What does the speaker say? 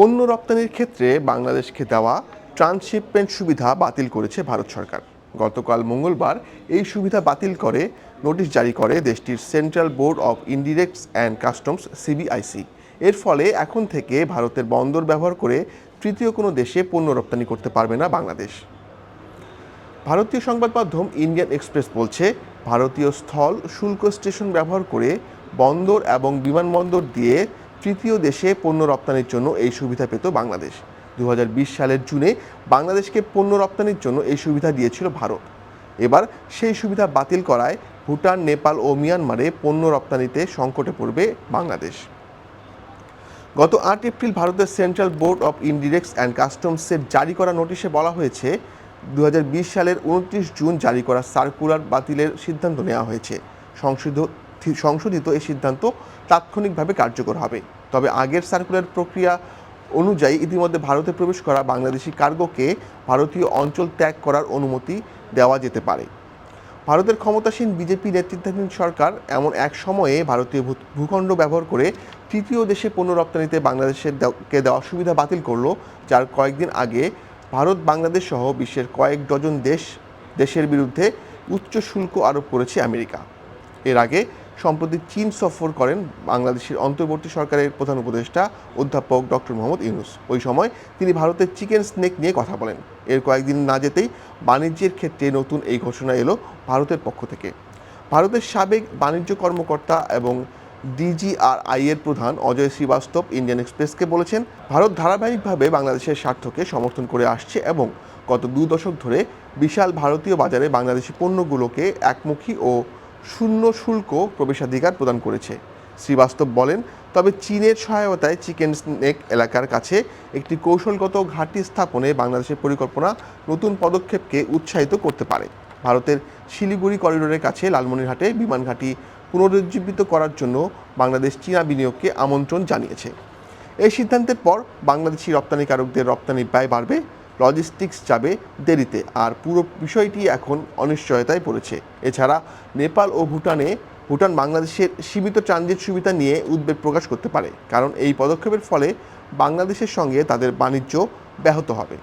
পণ্য রপ্তানির ক্ষেত্রে বাংলাদেশকে দেওয়া ট্রান্সশিপমেন্ট সুবিধা বাতিল করেছে ভারত সরকার। গতকাল মঙ্গলবার এই সুবিধা বাতিল করে নোটিশ জারি করে দেশটির central board of indirects and customs, CBIC. এর ফলে এখন থেকে ভারতের বন্দর ব্যবহার করে তৃতীয় কোনো দেশে পণ্য রপ্তানি করতে পারবে না বাংলাদেশ। ভারতীয় সংবাদ মাধ্যম ইন্ডিয়ান এক্সপ্রেস বলছে, ভারতীয় স্থল শুল্ক স্টেশন ব্যবহার করে বন্দর এবং বিমানবন্দর দিয়ে তৃতীয় দেশে পণ্য রপ্তানির জন্য এই সুবিধা পেত বাংলাদেশ। দু হাজার বিশ সালের জুনে বাংলাদেশকে পণ্য রপ্তানির জন্য এই সুবিধা দিয়েছিল ভারত। এবার সেই সুবিধা বাতিল করায় ভুটান, নেপাল ও মিয়ানমারে পণ্য রপ্তানিতে সংকটে পড়বে বাংলাদেশ। গত আট এপ্রিল ভারতের central board of indirects and কাস্টমসের জারি করা নোটিশে বলা হয়েছে দু হাজার বিশ সালের উনত্রিশ জুন জারি করা সার্কুলার বাতিলের সিদ্ধান্ত নেওয়া হয়েছে। সংশোধ- সংশোধিত এই সিদ্ধান্ত তাৎক্ষণিকভাবে কার্যকর হবে। তবে আগের সার্কুলার প্রক্রিয়া অনুযায়ী ইতিমধ্যে ভারতে প্রবেশ করা বাংলাদেশি কার্গোকে ভারতীয় অঞ্চল ত্যাগ করার অনুমতি দেওয়া যেতে পারে। ভারতের ক্ষমতাসীন বিজেপি নেতৃত্বাধীন সরকার এমন এক সময়ে ভারতীয় ভূখণ্ড ব্যবহার করে তৃতীয় দেশে পণ্য রপ্তানিতে বাংলাদেশের কে দেওয়া সুবিধা বাতিল করল, যার কয়েকদিন আগে ভারত, বাংলাদেশ সহ বিশ্বের কয়েক ডজন দেশ, দেশের বিরুদ্ধে উচ্চ শুল্ক আরোপ করেছে আমেরিকা। এর আগে সম্প্রতি চীন সফর করেন বাংলাদেশের অন্তর্বর্তী সরকারের প্রধান উপদেষ্টা অধ্যাপক ডক্টর মোহাম্মদ ইউনুস। ওই সময় তিনি ভারতের চিকেন স্নেক নিয়ে কথা বলেন। এর কয়েকদিন না যেতেই বাণিজ্যের ক্ষেত্রে নতুন এই ঘোষণা এলো ভারতের পক্ষ থেকে। ভারতের সাবেক বাণিজ্য কর্মকর্তা এবং ডিজিআরআই এর প্রধান অজয় শ্রীবাস্তব ইন্ডিয়ান এক্সপ্রেসকে বলেছেন, ভারত ধারাবাহিকভাবে বাংলাদেশের স্বার্থকে সমর্থন করে আসছে এবং গত দু দশক ধরে বিশাল ভারতীয় বাজারে বাংলাদেশি পণ্যগুলোকে একমুখী ও শূন্য শুল্ক প্রবেশাধিকার প্রদান করেছে। শ্রীবাস্তব বলেন, তবে চীনের সহায়তায় চিকেন স্নেক এলাকার কাছে একটি কৌশলগত ঘাঁটি স্থাপনে বাংলাদেশের পরিকল্পনা নতুন পদক্ষেপকে উৎসাহিত করতে পারে। ভারতের শিলিগুড়ি করিডোরের কাছে লালমনিরহাটে বিমান ঘাঁটি পুনরুজ্জীবিত করার জন্য বাংলাদেশ চীনা বিনিয়োগকে আমন্ত্রণ জানিয়েছে। এই সিদ্ধান্তের পর বাংলাদেশি রপ্তানিকারকদের রপ্তানি ব্যয় বাড়বে লজিস্টিক্স যাবে দেরিতে। আর পুরো বিষয়টি এখন অনিশ্চয়তায় পড়েছে। এছাড়া নেপাল ও ভুটানে, ভুটান বাংলাদেশের সীমিত ট্রানজিট সুবিধা নিয়ে উদ্বেগ প্রকাশ করতে পারে। কারণ এই পদক্ষেপের ফলে বাংলাদেশের সঙ্গে তাদের বাণিজ্য ব্যাহত হবে।